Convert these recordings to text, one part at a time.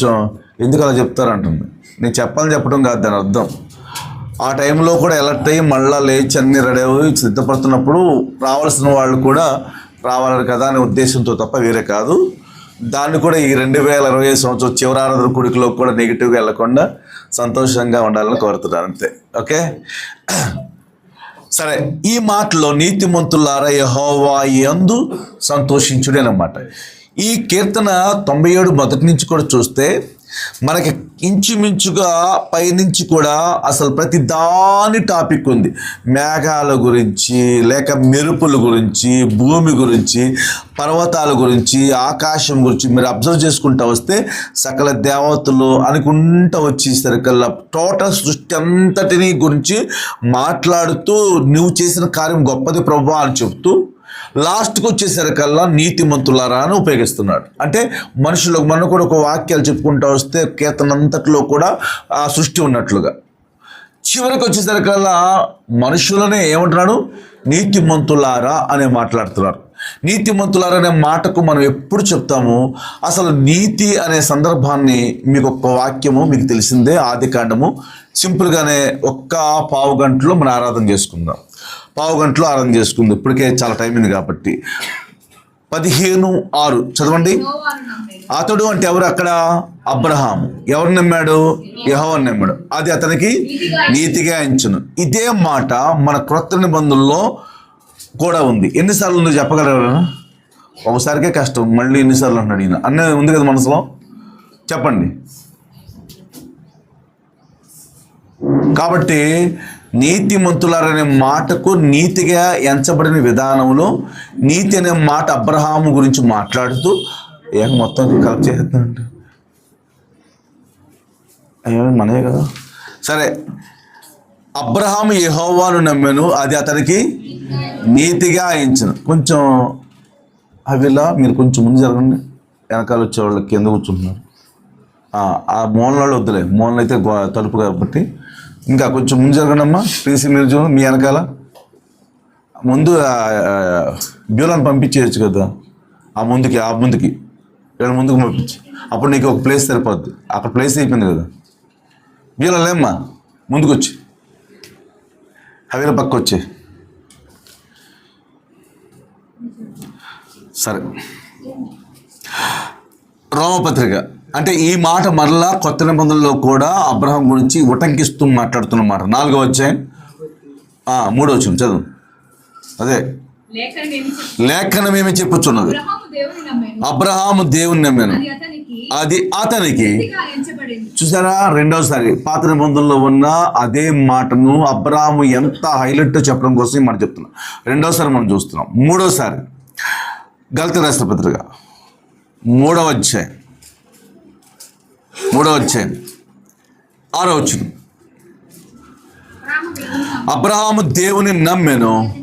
కొంచెం ఎందుకు అలా చెప్తారంటుంది. నేను చెప్పాలని చెప్పడం కాదు దాని అర్థం. ఆ టైంలో కూడా ఎలర్ట్ అయ్యి మళ్ళీ లేచి అన్ని రెడీ అయ్యి సిద్ధపడుతున్నప్పుడు రావాల్సిన వాళ్ళు కూడా రావాలి కదా అనే ఉద్దేశంతో తప్ప వేరే కాదు. దాన్ని కూడా ఈ రెండు వేల ఇరవై ఐదు సంవత్సరం చివరారాధన కుడికిలో కూడా నెగిటివ్గా వెళ్ళకుండా సంతోషంగా ఉండాలని కోరుతున్నాను అంతే. ఓకే? సరే ఈ మాటలో నీతిమంతులారా యహోవా ఎందు సంతోషించుడే అన్నమాట. ఈ కీర్తన తొంభై ఏడు మొదటి నుంచి కూడా చూస్తే మనకి ఇంచుమించుగా పైనుంచి కూడా అసలు ప్రతి దాని టాపిక్ ఉంది. మేఘాల గురించి లేక మెరుపుల గురించి భూమి గురించి పర్వతాల గురించి ఆకాశం గురించి మీరు అబ్జర్వ్ చేసుకుంటూ వస్తే సకల దేవతలు అనుకుంటూ వచ్చేసరికల్లా టోటల్ సృష్టి అంతటిని గురించి మాట్లాడుతూ నువ్వు చేసిన కార్యం గొప్పది ప్రభు అని చెప్తూ లాస్ట్కి వచ్చేసరికల్లా నీతిమంతులారా అని ఉపయోగిస్తున్నాడు. అంటే మనుషులు మనం కూడా ఒక వాక్యాలు చెప్పుకుంటూ వస్తే కీర్తన కూడా ఆ సృష్టి ఉన్నట్లుగా. చివరికి వచ్చేసరికల్లా మనుషులనే ఏమంటున్నాడు? నీతిమంతులారా అనే మాట్లాడుతున్నారు. నీతిమంతులారా అనే మాటకు మనం ఎప్పుడు చెప్తాము? అసలు నీతి అనే సందర్భాన్ని మీకు ఒక్క వాక్యము మీకు తెలిసిందే ఆది కాండము. సింపుల్గానే ఒక్క పావు గంటలో మనం ఆరాధన చేసుకుందాం. పావు గంటలో ఆరాధన చేసుకుంది. ఇప్పటికే చాలా టైం ఉంది కాబట్టి. పదిహేను ఆరు. చదవండి. అతడు అంటే ఎవరు అక్కడ? అబ్రహాం ఎవరు నమ్మాడు? యెహోవాను నమ్మాడు. అది అతనికి నీతిగా ఎంచును. ఇదే మాట మన క్రొత్త నిబంధనల్లో కూడా ఉంది. ఎన్నిసార్లు నువ్వు చెప్పగలరు? ఒకసారికే కష్టం. మళ్ళీ ఎన్నిసార్లు అంటున్నాడు ఈయన. అన్న ఉంది కదా మనసులో? చెప్పండి. కాబట్టి నీతిమంతులారనే మాటకు నీతిగా ఎంచబడిన విధానంలో నీతి అనే మాట అబ్రహాము గురించి మాట్లాడుతూ ఏం మొత్తం కలెక్ట్ చేస్తుందంటే అయ్యో మనమే కదా. సరే అబ్రహాము యహోవాను నమ్మాను అది అతనికి నీతిగా ఎంచను. కొంచెం అవిలా మీరు కొంచెం ముందు జరగండి. వెనకాల వచ్చేవాళ్ళు కింద కూర్చుంటున్నారు? ఆ, ఆ మూలలో వద్దులే. మూలనైతే అయితే గో- తలుపు కాబట్టి ఇంకా కొంచెం ముందు జరగండమ్మా ప్లీజ్ మీరు మీ వెనకాల. ముందు ఆ, బ్యూలాన్ని పంపించేయచ్చు కదా. ఆ ముందుకి ఆ ముందుకి. ఇక్కడ ముందుకు పంపించి. అప్పుడు నీకు ఒక ప్లేస్ సరిపోద్ది. అక్కడ ప్లేస్ అయిపోయింది కదా. బ్యూలా లేమ్మా. ముందుకు వచ్చి హవేల పక్క వచ్చే సరే. రోమపత్రిక. అంటే ఈ మాట మరలా కొత్త నిబంధనలో కూడా అబ్రహం గురించి ఉటంకిస్తూ మాట్లాడుతున్న మాట. నాలుగో వచ్చాయి మూడో వచ్చింది చదువు. అదే. లేఖనం ఏమి చెప్పుచున్నది? అబ్రహాము దేవుని నమ్మెను. అది అతనికి. చూసారా? రెండోసారి పాత నిబంధనలో ఉన్న అదే మాటను అబ్రాహాము ఎంత హైలైట్ చెప్పడం కోసం మాట చెప్తున్నాం. రెండోసారి మనం చూస్తున్నాం. మూడోసారి గలత రాష్ట్ర పత్రిక మూడవ అధ్యాయం. మూడో అధ్యాయం. ఆరో వచ్చిన అబ్రహాము దేవుని నమ్మెను.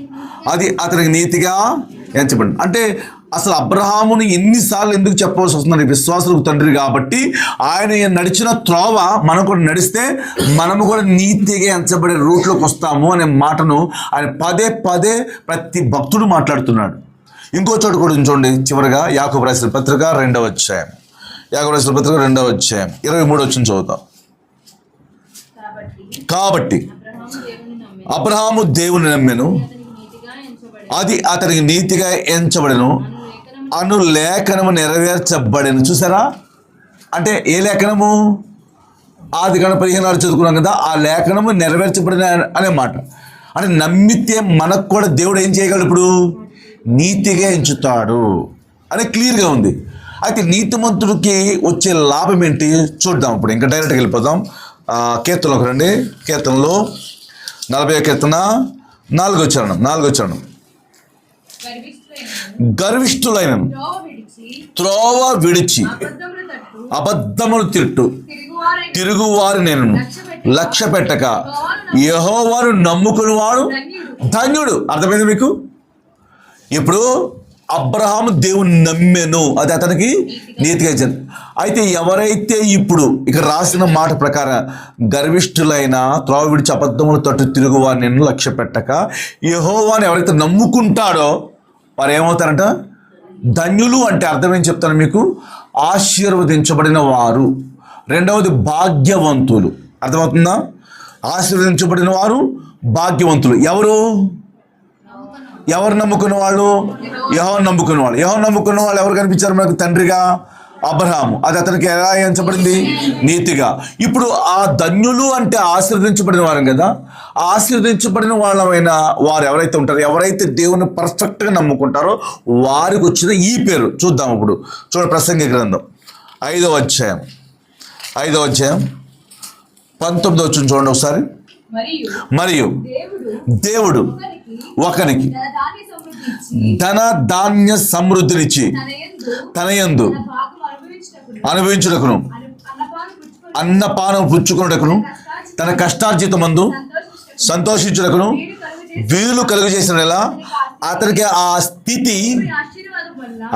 అది అతనికి నీతిగా ఎంచబడింది. అంటే అసలు అబ్రహాముని ఎన్నిసార్లు ఎందుకు చెప్పవలసి వస్తుంది విశ్వాసులకు తండ్రి కాబట్టి ఆయన నడిచిన త్రోవ మనం కూడా నడిస్తే మనము కూడా నీతిగా ఎంచబడే రూట్లోకి వస్తాము అనే మాటను ఆయన పదే పదే ప్రతి భక్తుడు మాట్లాడుతున్నాడు. ఇంకో చోట కూడా చూడండి చివరిగా యాకు రాసిన పత్రిక రెండవ అధ్యాయం. యాకబు పత్రిక రెండవ అధ్యాయం. ఇరవై మూడు వచ్చిన చదువుతాం. కాబట్టి అబ్రహాము దేవుని నమ్మెను. అది అతనికి నీతిగా ఎంచబడను. అను లేఖనము నెరవేర్చబడను. చూసారా? అంటే ఏ లేఖనము? ఆది గణ పదిహేను చదువుకున్నాం కదా ఆ లేఖనము నెరవేర్చబడిన అనే మాట. అంటే నమ్మితే మనకు కూడా దేవుడు ఏం చేయగలడు ఇప్పుడు? నీతిగా ఎంచుతాడు. అని క్లియర్గా ఉంది. అయితే నీతిమంతుడికి వచ్చే లాభం ఏంటి? చూద్దాం ఇప్పుడు. ఇంకా డైరెక్ట్గా వెళ్ళిపోదాం. కీర్తనలోకి రండి. కీర్తనలో నలభై కీర్తన నాలుగో చరణం నాలుగో చరణం. గర్విష్ఠులైన త్రోవ విడిచి అబద్ధములు తిట్టు. తిరుగువారు నేను లక్ష్య పెట్టక. యహోవారు నమ్ముకుని వాడు ధన్యుడు. అర్థమైంది మీకు? ఇప్పుడు అబ్రహాము దేవుని నమ్మెను. అది అతనికి నీతిగా ఇచ్చాను అయితే ఎవరైతే ఇప్పుడు ఇక్కడ రాసిన మాట ప్రకారం గర్విష్ఠులైన త్రోవ విడిచి అబద్ధములు తట్టు తిరుగువారు నేను లక్ష్య పెట్టక యహోవాని ఎవరైతే నమ్ముకుంటాడో వారు ఏమవుతారంట ధన్యులు అంటే అర్థం ఏం చెప్తాను మీకు? ఆశీర్వదించబడిన వారు. రెండవది భాగ్యవంతులు. అర్థమవుతుందా? ఆశీర్వదించబడిన వారు భాగ్యవంతులు. ఎవరు? ఎవరు నమ్ముకున్న వాళ్ళు? యహోను నమ్ముకున్న వాళ్ళు? యహోను నమ్ముకున్న వాళ్ళు ఎవరు కనిపించారు మనకు? తండ్రిగా అబ్రహాము. అది అతనికి ఎలా ఎంచబడింది? నీతిగా. ఇప్పుడు ఆ ధన్యులు అంటే ఆశీర్వదించబడిన వారం కదా? ఆశీర్వదించబడిన వాళ్ళమైన వారు ఎవరైతే ఉంటారో ఎవరైతే దేవుని పర్ఫెక్ట్గా నమ్ముకుంటారో వారికి వచ్చిన ఈ పేరు చూద్దాం ఇప్పుడు. చూడ ప్రసంగి గ్రంథం. ఐదవ అధ్యాయం. ఐదవ అధ్యాయం. పంతొమ్మిది వచ్చిన చూడండి ఒకసారి. మరియు దేవుడు ఒకరికి ఒకనికి ధాన్య ఇచ్చి ధన ధాన్య సమృద్ధినిచ్చి తన యందు అనుభవించుటకును అన్నపానం పుచ్చుకున్నటకును తన కష్టార్జితమందు సంతోషించుటకును వీలు కలుగు చేసిన ఎలా అతనికి ఆ స్థితి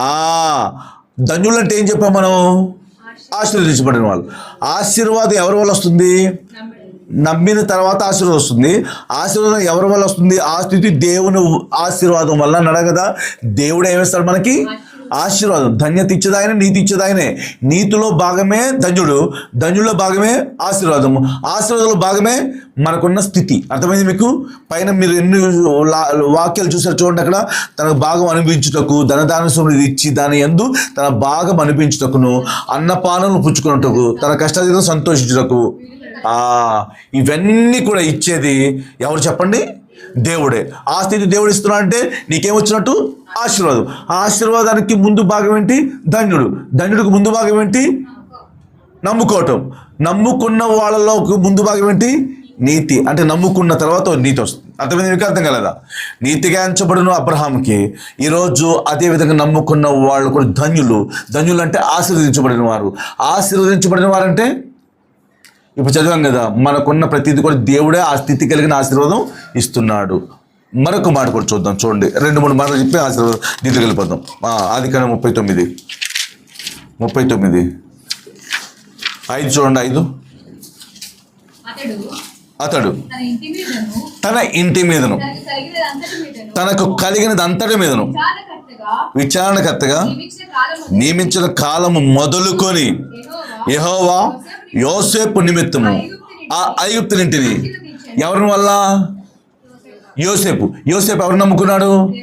ఆ ధన్యులంటే ఏం చెప్పాం మనం? ఆశీర్వదించబడిన వాళ్ళు. ఆశీర్వాదం ఎవరి వల్ల వస్తుంది? నమ్మిన తర్వాత ఆశీర్వాదం వస్తుంది. ఆశీర్వాదం ఎవరి వల్ల వస్తుంది? ఆ స్థితి దేవుని ఆశీర్వాదం వల్ల నడగదా దేవుడు ఏమేస్తాడు మనకి? ఆశీర్వాదం. ధన్యత ఇచ్చేదాయనే నీతి ఇచ్చేదాయనే. నీతిలో భాగమే ధన్యుడు. ధన్యుల్లో భాగమే ఆశీర్వాదము ఆశీర్వాదంలో భాగమే మనకున్న స్థితి. అర్థమైంది మీకు? పైన మీరు ఎన్ని లా- వాక్యాలు చూసారు చూడండి అక్కడ. తన భాగం అనిపించుటకు ధనదాన సమృద్ధి ఇచ్చి దాని ఎందు తన భాగం అనిపించుటకును అన్నపానములు పుచ్చుకున్నట్టుకు తన కష్టాతీతం సంతోషించుటకు. ఇవన్నీ కూడా ఇచ్చేది ఎవరు చెప్పండి? దేవుడే. ఆ స్థితి దేవుడు ఇస్తున్నా అంటే నీకేం వచ్చినట్టు ఆశీర్వాదం ఆశీర్వాదానికి ముందు భాగం ఏంటి? ధన్యుడు. ధన్యుడికి ముందు భాగం ఏంటి? నమ్ముకోవటం. నమ్ముకున్న వాళ్ళలో ఒక ముందు భాగం ఏంటి? నీతి. అంటే నమ్ముకున్న తర్వాత నీతి వస్తుంది. అర్థమైంది? మీకు అర్థం కలదా? నీతిగా ఎంచబడిన అబ్రహాంకి ఈరోజు అదేవిధంగా నమ్ముకున్న వాళ్ళు కూడా ధన్యులు. ధన్యులు అంటే ఆశీర్వదించబడిన వారు ఆశీర్వదించబడిన వారంటే ఇప్పుడు చదివాం కదా మనకున్న ప్రతిదీ కూడా దేవుడే ఆ స్థితి కలిగిన ఆశీర్వాదం ఇస్తున్నాడు. మరొక మాట కూడా చూద్దాం చూడండి. రెండు మూడు మాటలు చెప్పి ఆశీర్వాదం నీతికి వెళ్ళిపోదాం. ఆ, ఆది కాలం ముప్పై తొమ్మిది. ముప్పై తొమ్మిది. ఐదు చూడండి ఐదు. అతడు తన ఇంటి మీదను తనకు కలిగినది అంతటి మీదను విచారణకర్తగా నియమించిన కాలము మొదలుకొని యహోవా యోసేపు నిమిత్తము. ఆ ఐగుప్తునింటిని ఎవరి వల్ల? యోసేపు. యోసేపు ఎవరు నమ్ముకున్నాడు?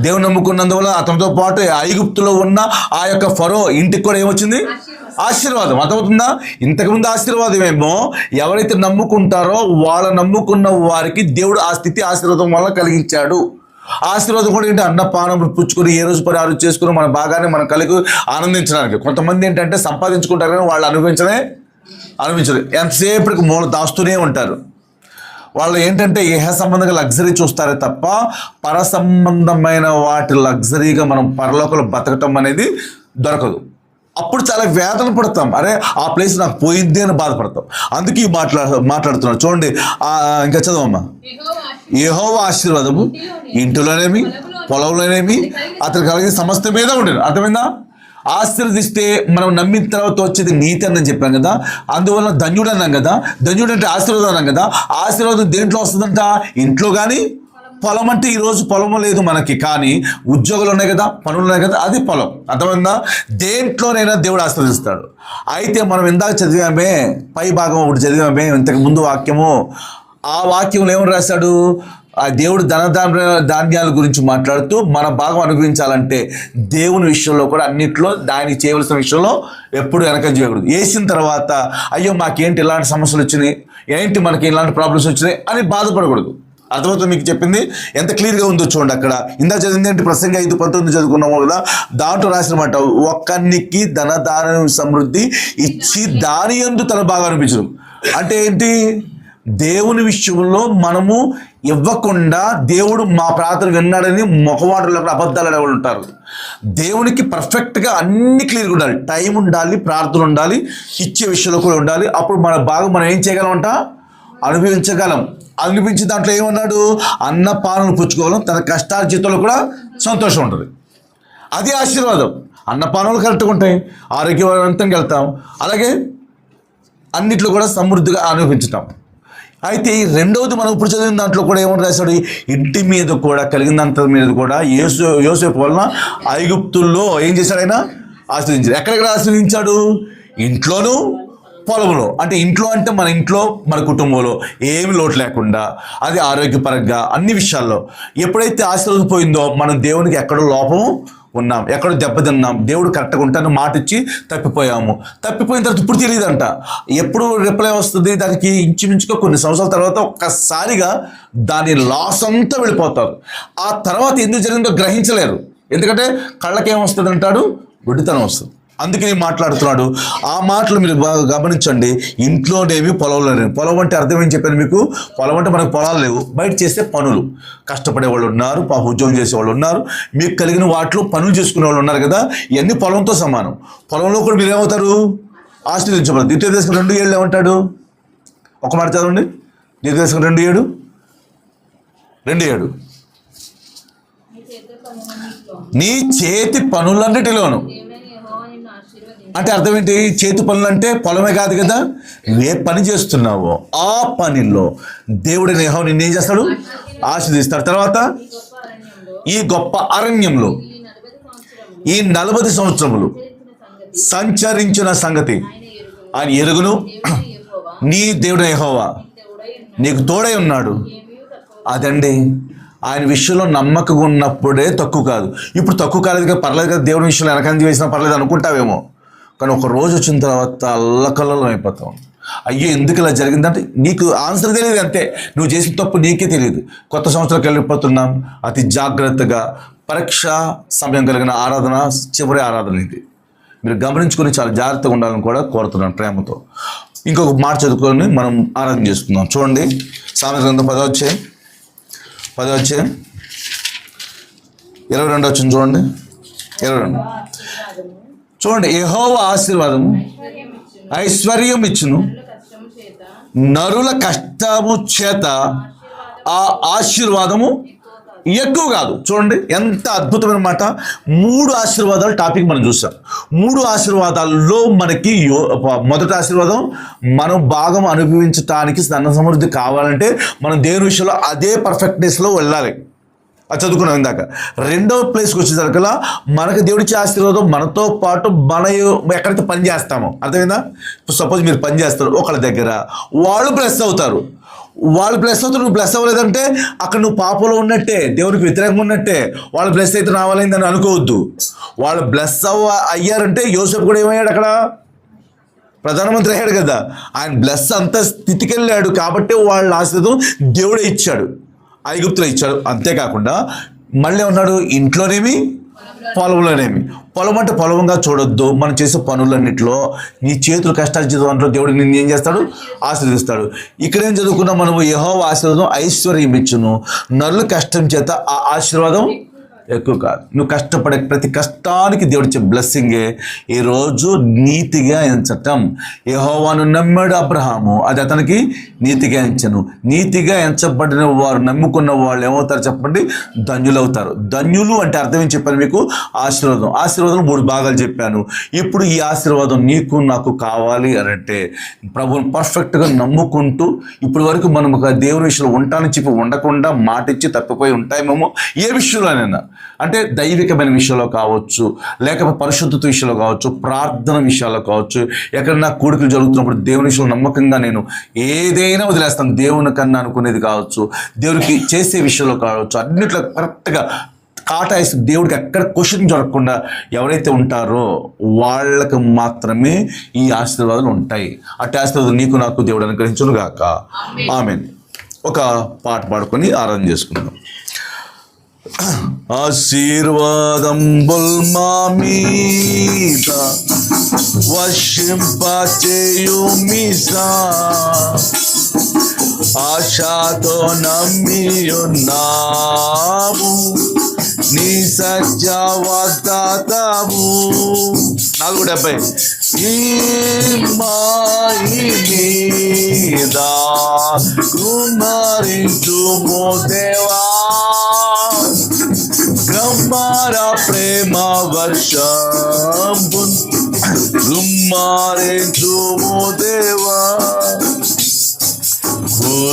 దేవుని నమ్ముకున్నందువల్ల అతనితో పాటు ఐగుప్తులో ఉన్న ఆ యొక్క ఫరో ఇంటికి కూడా ఏమొచ్చింది? ఆశీర్వాదం. అర్థమవుతుందా? ఇంతకుముందు ఆశీర్వాదం ఏమో ఎవరైతే నమ్ముకుంటారో వాళ్ళ నమ్ముకున్న వారికి దేవుడు ఆ స్థితి ఆశీర్వాదం వల్ల కలిగించాడు. ఆశీర్వాదం కూడా ఏంటి? అన్నపానములు పుచ్చుకొని ఏ రోజు పని ఆ రోజు చేసుకుని మన బాగానే మన కలిగి ఆనందించడానికి. కొంతమంది ఏంటంటే సంపాదించుకుంటారు కానీ వాళ్ళు అనుభవించనే అనుభవించరు. ఎంతసేపటికి మూల దాస్తూనే ఉంటారు. వాళ్ళు ఏంటంటే ఏహ సంబంధంగా లగ్జరీ చూస్తారే తప్ప పర సంబంధమైన వాటి లగ్జరీగా మనం పరలోకలు బతకటం అనేది దొరకదు. అప్పుడు చాలా వేదన పడతాం. అరే ఆ ప్లేస్ నాకు పోయింది అని బాధపడతాం. అందుకే మాట్లా మాట్లాడుతున్నాడు చూడండి ఇంకా చదవమ్మా. ఏహో ఆశీర్వాదము ఇంటిలోనేమి పొలంలోనేమి అతను కలిగిన సమస్త మీద ఉండేది అర్థమైందా? ఆశీర్వదిస్తే మనం నమ్మిన తర్వాత వచ్చేది నీతి అని చెప్పాం కదా. అందువల్ల ధన్యుడు అన్నాం కదా. ధన్యుడు అంటే ఆశీర్వాదం అన్నాం కదా. ఆశీర్వాదం దేంట్లో వస్తుందంట? ఇంట్లో కానీ పొలం అంటే ఈరోజు పొలం లేదు మనకి కానీ ఉద్యోగులు ఉన్నాయి కదా పనులు ఉన్నాయి కదా అది పొలం. అర్థమైందా? దేంట్లోనైనా దేవుడు ఆశీర్వదిస్తాడు. అయితే మనం ఇందాక చదివామే పై భాగం ఒకటి చదివామే ఇంతకు ముందు వాక్యము. ఆ వాక్యంలో ఏమని రాశాడు? ఆ దేవుడు ధనధాన్య ధాన్యాల గురించి మాట్లాడుతూ మన భాగం అనుభవించాలంటే దేవుని విషయంలో కూడా అన్నిట్లో దానికి చేయవలసిన విషయంలో ఎప్పుడు వెనక చేయకూడదు. వేసిన తర్వాత అయ్యో మాకేంటి ఇలాంటి సమస్యలు వచ్చినాయి? ఏంటి మనకి ఇలాంటి ప్రాబ్లమ్స్ వచ్చినాయి? అని బాధపడకూడదు. అర్థమవుతుంది మీకు చెప్పింది? ఎంత క్లియర్గా ఉందో చూడండి అక్కడ. ఇందా చదివింది ఏంటి? ప్రసంగ ఐదు పంతొమ్మిది చదువుకున్నాము కదా. దాంట్లో రాసినమాట ఒక్కరికి ఒక్కనికి ధన సమృద్ధి ఇచ్చి దాని ఎందు తన బాగా అనిపించడం అంటే ఏంటి? దేవుని విషయంలో మనము ఇవ్వకుండా దేవుడు మా ప్రార్థన విన్నాడని ముఖవాటంలో అబద్ధాలు అనేవాళ్ళు ఉంటారు. దేవునికి పర్ఫెక్ట్గా అన్ని క్లియర్గా ఉండాలి. టైం ఉండాలి ప్రార్థన ఉండాలి ఇచ్చే విషయంలో కూడా ఉండాలి. అప్పుడు మన బాగా మనం ఏం చేయగలమంట? అనుభవించగలం. అనిపించి దాంట్లో ఏమన్నాడు? అన్న పాలను పుచ్చుకోవడం తన కష్టార్జితంలో కూడా సంతోషం ఉంటుంది. అది ఆశీర్వాదం. అన్నపానాలు కరెక్ట్గా ఉంటాయి. ఆరోగ్యవంతంగా వెళ్తాం. అలాగే అన్నిట్లో కూడా సమృద్ధిగా అనుభవించటం. అయితే రెండవది మనం ఇప్పుడు చదివిన దాంట్లో కూడా ఏమని రాశాడు? ఇంటి మీద కూడా కలిగినంత మీద కూడా యోసే యోసేపు వలన ఐగుప్తుల్లో ఏం చేశాడు ఆయన? ఆశ్రయించాడు. ఎక్కడెక్కడ ఆశ్రయించాడు? ఇంట్లోనూ పొలంలో అంటే ఇంట్లో అంటే మన ఇంట్లో మన కుటుంబంలో ఏమి లోటు లేకుండా అది ఆరోగ్యపరంగా అన్ని విషయాల్లో ఎప్పుడైతే ఆశీర్వదిపోయిందో మనం దేవునికి ఎక్కడో లోపం ఉన్నాం. ఎక్కడో దెబ్బతిన్నాం దేవుడు కరెక్ట్గా ఉంటాను మాట ఇచ్చి తప్పిపోయాము. తప్పిపోయిన తర్వాత ఇప్పుడు తెలియదంట. ఎప్పుడు రిప్లై వస్తుంది? దానికి ఇంచుమించుగా కొన్ని సంవత్సరాల తర్వాత ఒక్కసారిగా దాని లాస్ అంతా వెళ్ళిపోతారు. ఆ తర్వాత ఎందుకు జరిగిందో గ్రహించలేరు. ఎందుకంటే కళ్ళకేం వస్తుంది అంటాడు గుడ్డితనం వస్తుంది. అందుకని మాట్లాడుతున్నాడు. ఆ మాటలు మీరు బాగా గమనించండి. ఇంట్లోనేమి లేవు పొలం అంటే అర్థం ఏం చెప్పాను మీకు? పొలం అంటే మనకు పొలాలు లేవు. బయట చేసే పనులు. కష్టపడే వాళ్ళు ఉన్నారు పాప ఉద్యోగం చేసే వాళ్ళు ఉన్నారు. మీకు కలిగిన వాటిలో పనులు చేసుకునే వాళ్ళు ఉన్నారు కదా ఇవన్నీ పొలంతో సమానం. పొలంలో కూడా మీరు ఏమవుతారు? ఆశీర్వదించబడదు ద్వితీయ దేశం రెండు ఏళ్ళు ఏమంటాడు? ఒక మాట చదవండి. ద్వితీయ దేశం రెండు ఏడు? రెండు ఏడు. నీ నీ చేతి పనులన్నిటిలోను దేవుడైన యెహోవా నిన్ను ఆశీర్వదించి అంటే అర్థం ఏంటి చేతి పనులు అంటే పొలమే కాదు కదా. ఏ పని చేస్తున్నావో ఆ పనిలో దేవుడి నేహం నిన్నేం చేస్తాడు? ఆశీర్దిస్తాడు తర్వాత ఈ గొప్ప అరణ్యంలో ఈ నలభై సంవత్సరములు సంచరించిన సంగతి ఆయన ఎరుగును. నీ దేవుడు యెహోవా నీకు తోడై ఉన్నాడు. అదండి ఆయన విషయంలో నమ్మకం ఉన్నప్పుడే తక్కువ కాదు. ఇప్పుడు తక్కువ కాలేదు కదా పర్లేదు కదా దేవుడి విషయంలో వెనకంది వేసినా పర్లేదు అనుకుంటావేమో. కానీ ఒక రోజు వచ్చిన తర్వాత అల్లకల్లలో అయిపోతాం. అయ్యో ఎందుకు ఇలా జరిగిందంటే నీకు ఆన్సర్ తెలియదు అంతే. నువ్వు చేసిన తప్పు నీకే తెలియదు. కొత్త సంవత్సరాలకు వెళ్ళిపోతున్నాం. అతి జాగ్రత్తగా పరీక్ష సమయం కలిగిన ఆరాధన చివరి ఆరాధన ఇది. మీరు గమనించుకొని చాలా జాగ్రత్తగా ఉండాలని కూడా కోరుతున్నాను ప్రేమతో. ఇంకొక మాట చదువుకొని మనం ఆరాధన చేసుకుందాం. చూడండి. సామెత గ్రంథం పదో వచ్చే పదో వచ్చే ఇరవై రెండు వచ్చింది చూడండి. ఇరవై రెండు. చూడండి యహోవ ఆశీర్వాదము ఐశ్వర్యం ఇచ్చును నరుల కష్టము చేత ఆ ఆశీర్వాదము ఎక్కువ కాదు. చూడండి ఎంత అద్భుతమైన మాట. మూడు ఆశీర్వాదాలు టాపిక్ మనం చూసాం. మూడు ఆశీర్వాదాల్లో మనకి యో- మొదటి ఆశీర్వాదం మనం భాగం అనుభవించటానికి ధన సమృద్ధి కావాలంటే మనం దేవుని విషయంలో అదే పర్ఫెక్ట్నెస్లో వెళ్ళాలి. అది చదువుకున్నాం ఇందాక. రెండవ ప్లేస్కి వచ్చేసరికల్లా మనకు దేవుడిచ్చే ఆశీర్వాదం మనతో పాటు మన ఎక్కడైతే పని చేస్తామో. అర్థమైందా? ఇప్పుడు సపోజ్ మీరు పని చేస్తారు ఒకళ్ళ దగ్గర. వాళ్ళు ప్లస్ అవుతారు. వాళ్ళు ప్లస్ అవుతారు నువ్వు బ్లెస్ అవ్వలేదంటే అక్కడ నువ్వు పాపంలో ఉన్నట్టే దేవునికి వ్యతిరేకంగా ఉన్నట్టే. వాళ్ళు ప్లస్ అయితే రావాలని అనుకోవద్దు. వాళ్ళు బ్లెస్ అవ్వ అయ్యారంటే యోసేపు కూడా ఏమయ్యాడు అక్కడ? ప్రధానమంత్రి అయ్యాడు కదా. ఆయన బ్లెస్ అంత స్థితికి వెళ్ళాడు కాబట్టి వాళ్ళ ఆశీర్వాదం దేవుడే ఇచ్చాడు. ఐగుప్తులో ఇచ్చాడు. అంతేకాకుండా మళ్ళీ ఉన్నాడు ఇంట్లోనేమి? పొలంలోనేమి. పొలం అంటే పొలంగా చూడొద్దు. మనం చేసే పనులన్నింటిలో నీ చేతులు కష్టాలు చేసే దాంట్లో దేవుడు నిన్ను ఏం చేస్తాడు? ఆశీర్వదిస్తాడు. ఇక్కడేం చదువుకున్నా మనము? యహో ఆశీర్వాదం ఐశ్వర్యం ఇచ్చును. నరులు కష్టం చేత ఆ ఆశీర్వాదం ఎక్కువ కాదు. నువ్వు కష్టపడే ప్రతి కష్టానికి దేవుడిచ్చే బ్లెస్సింగే ఈరోజు నీతిగా ఎంచటం. యహోవాను నమ్మాడు అబ్రహాము. అది అతనికి నీతిగా ఎంచను. నీతిగా ఎంచబడిన వారు నమ్ముకున్న వాళ్ళు ఏమవుతారు చెప్పండి? ధన్యులవుతారు. ధన్యులు అంటే అర్థం ఏం చెప్పాను మీకు? ఆశీర్వాదం. ఆశీర్వాదం మూడు భాగాలు చెప్పాను. ఇప్పుడు ఈ ఆశీర్వాదం నీకు నాకు కావాలి అని అంటే ప్రభువుని పర్ఫెక్ట్గా నమ్ముకుంటూ ఇప్పటి వరకు మనం ఒక దేవుని విషయంలో ఉంటానని చెప్పి ఉండకుండా మాటిచ్చి తప్పిపోయి ఉంటాయేమో ఏ విషయంలోనైనా. అంటే దైవికమైన విషయంలో కావచ్చు లేకపోతే పరిశుద్ధత విషయంలో కావచ్చు ప్రార్థన విషయాల్లో కావచ్చు ఎక్కడన్నా కూడికలు జరుగుతున్నప్పుడు దేవుని విషయంలో నమ్మకంగా నేను ఏదైనా వదిలేస్తాను. దేవుని కన్నా అనుకునేది కావచ్చు దేవునికి చేసే విషయంలో కావచ్చు అన్నిట్లో కరెక్ట్గా కాటాయిస్తూ దేవుడికి ఎక్కడ క్వశ్చన్ జరగకుండా ఎవరైతే ఉంటారో వాళ్ళకి మాత్రమే ఈ ఆశీర్వాదాలు ఉంటాయి. అట్టి ఆశీర్వాదం నీకు నాకు దేవుడు అనుగ్రహించును గాక ఆమె ఒక పాట పాడుకొని ఆరాధన చేసుకుందాం. ఆశీర్వాదం బుల్మా మీద వర్షింపచేయు మీసా ఆశతో నమ్మియున్నాము నీ సత్య వాగ్దాతము నాలుగు డెబ్బై. ఈ మాయి మీద కుమారించుము దేవా బ్రహ్మార ప్రేమ వర్షం కుమారించుము దేవా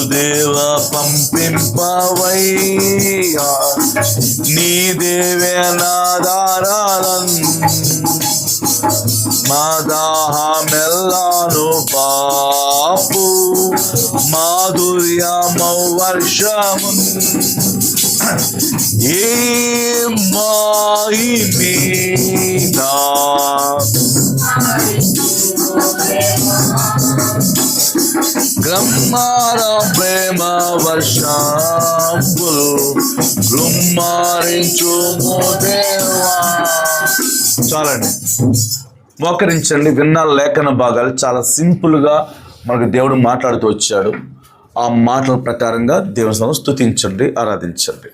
దేవ పంపింపవై. నీ దేవేనాదారాలన్ మదాహమెల్లాను పాపు. మాధుర్యమౌ వర్షము ఏ మాయి మీనా గ్రమ్మార ప్రేమ వర్షాంబులు గుమ్మారించు దేవా. చాలండి. మోకరించండి విన్న లేఖన భాగాలు చాలా సింపుల్గా మనకు దేవుడు మాట్లాడుతూ వచ్చాడు. ఆ మాటల ప్రకారంగా దేవుని సన్నిధిలో స్థుతించండి ఆరాధించండి.